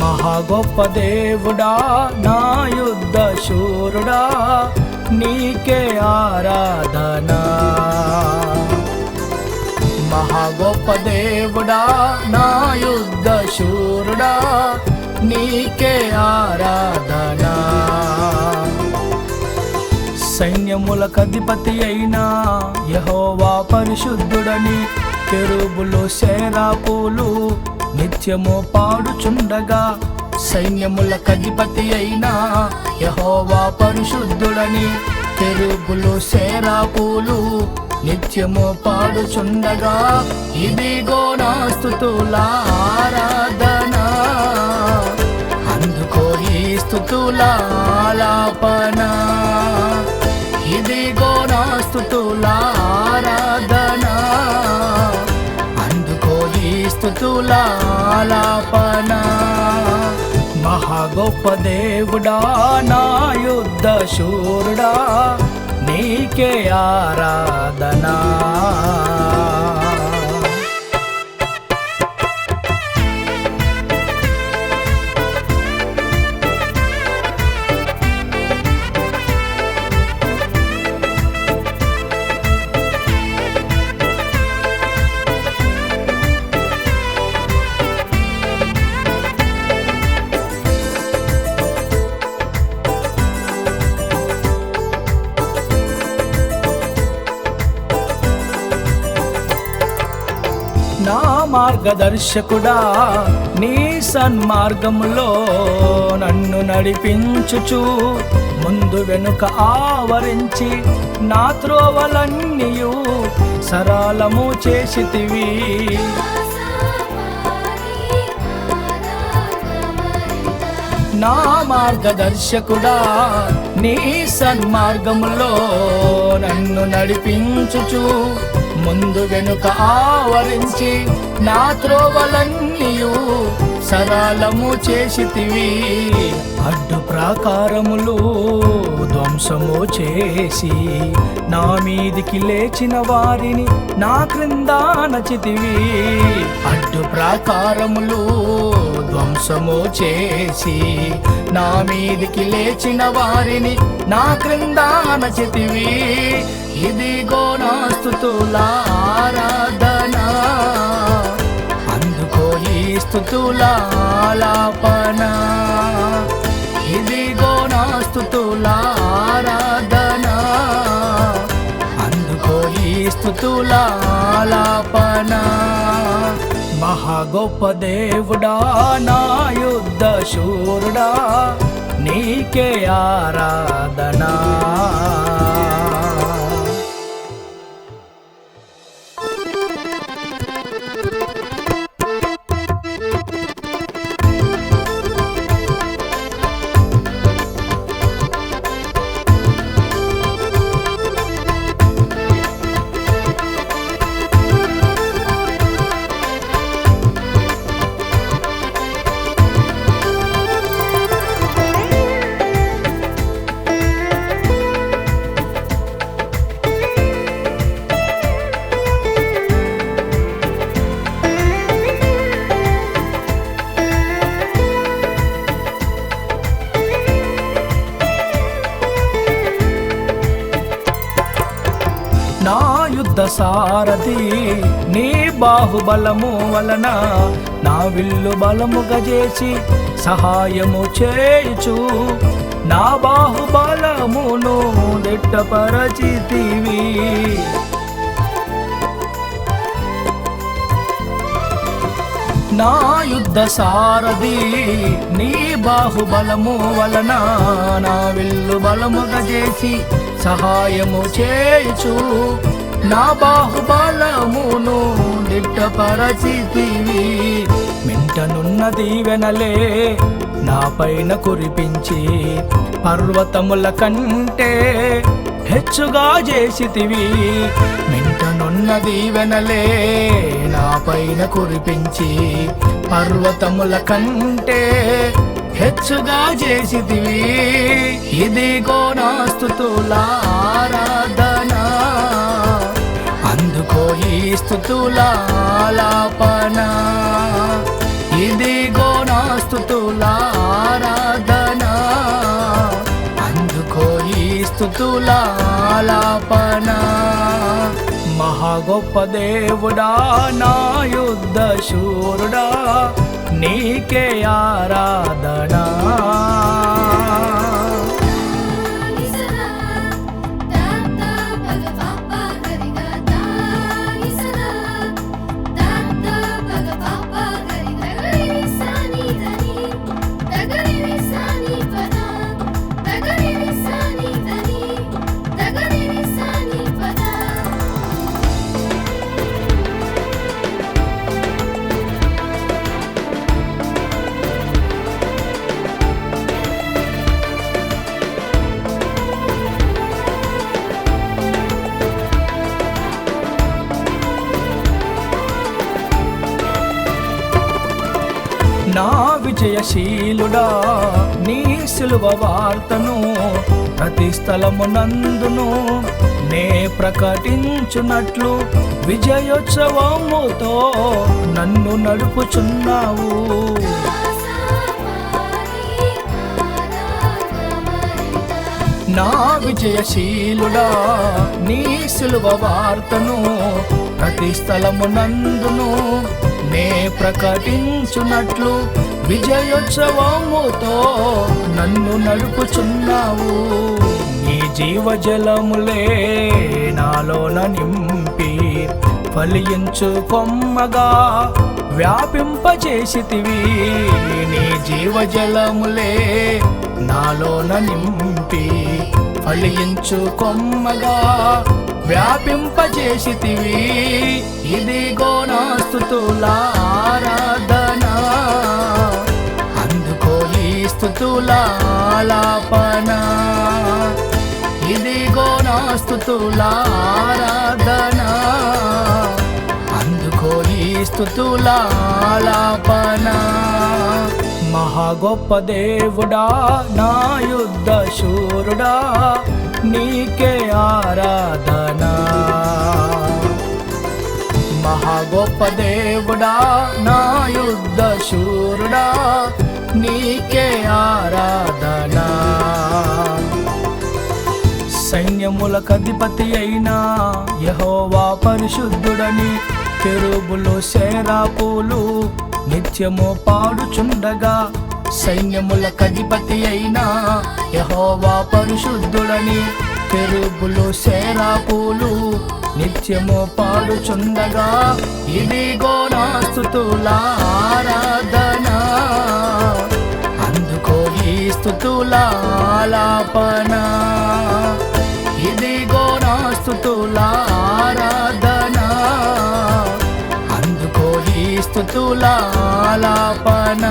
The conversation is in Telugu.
మహా గొప్ప దేవుడా నా యుద్ధ శూరుడా నీకే ఆరాధన. మహా గొప్ప దేవుడా నా యుద్ధ శూరుడా నీకే ఆరాధన. సైన్యములకు అధిపతి అయినా యహోవా పరిశుద్ధుడని కెరుబులు శేరాపులు నిత్యము పాడుచుండగా సైన్యముల కధిపతి అయినా యహోవా పరిశుద్ధుడని తెరుగులు శేరాపులు నిత్యము పాడుచుండగా ఇదిగో నా ఆరాధన. అందుకో ఈ స్థుతుల ఆలాపన. ఇదిగో నా భక్తుల ఆలాపన మహా దేవుడా నా యుద్ధ శూరుడా నీకే ఆరాధనా. మార్గదర్శకుడా నీ సన్మార్గములో నన్ను నడిపించుచు. ముందు వెనుక ఆవరించి నా త్రోవలన్నీయు సరళము చేసితివి. నా మార్గదర్శకుడా నీ సన్మార్గములో నన్ను నడిపించుచు. ముందు వెనుక ఆవరించి నా త్రోవలన్నీయూ సరళము చేసితివి. అడ్డు ప్రాకారములు ధ్వంసము చేసి నా మీదికి లేచిన వారిని నా క్రింద నచితివి. అడ్డు ప్రాకారములు ధ్వంసము చేసి నా మీదికి లేచిన వారిని నా క్రింద నచితివి. ఇదిగో నా స్తుతుల ఆరాధన ఈ ఇదిగో నా స్తుతుల అందుకో ఈ స్తుతుల మహా గొప్ప దేవుడా నా యుద్ధ శూరుడా నీకే ఆరాధనా. సారథి నీ బాహుబలము వలన నా విల్లు బలముగా చేసి సహాయము చేయుచు. నా బాహుబలమును దిట్టపరచితివి. నా యుద్ధ సారథి నీ బాహుబలము వలన నా విల్లు బలముగా చేసి సహాయము చేయుచు. నా బాహుబలమును నిట్టపరచితివి మింటనున్న దీవెనలే నా పైన కురిపించి పర్వతముల కంటే హెచ్చుగా చేసితివి. మింటనున్న దీవెనలే నా పైన కురిపించి పర్వతముల కంటే హెచ్చుగా చేసితివి. ఇదిగో నా స్తుతుల స్థుతులాలాపన. ఇదిగో నా స్థుతులారాధన. అందుకో ఈ స్థుతులాలాపన. మహా గొప్ప దేవుడా నా యుద్ధ శూరుడా నీకే ఆరాధనా. నా విజయశీలుడా నీ సులువ వార్తను ప్రతి స్థలమునందును నే ప్రకటించునట్లు విజయోత్సవముతో నన్ను నడుపుచున్నావు. నా విజయశీలుడా నీ సులువ వార్తను ప్రతి స్థలమునందును నే ప్రకటించున్నట్లు విజయోత్సవముతో నన్ను నడుపుచున్నావు. నీ జీవజలములే నాలోన నింపి ఫలించు కొమ్మగా వ్యాపింపచేసితివి నీ జీవజలములే నాలోన నింపి ఫలించు కొమ్మగా వ్యాపింపచేసితివి ఇదిగో నా స్తుతుల ఆరాధన. అందుకో ఈ స్థుతుల ఆలాపన. ఇదిగో నా స్తుతుల ఆరాధన. అందుకో ఈ స్థుతుల ఆలాపనా. మహా గొప్ప దేవుడా నా యుద్ధ శూరుడా నీకే ఆరాధనా. మహా గొప్ప దేవుడా నా యుద్ధ శూరుడా నీకే ఆరాధనా. సైన్యములకు అధిపతి అయినా యహోవా పరిశుద్ధుడని కెరూబులు శేరాపులు నిత్యము పాడుచుండగా సైన్యముల కధిపతి అయిన యహోవా పరిశుద్ధుడని కెరూబులు శేరాపులు నిత్యము పాడుచుండగా ఇదిగో నా ఆరాధన. అందుకో ఈ స్థుతుల ఆలాపనా. అందుకో ఈ స్తుతుల ఆలాపన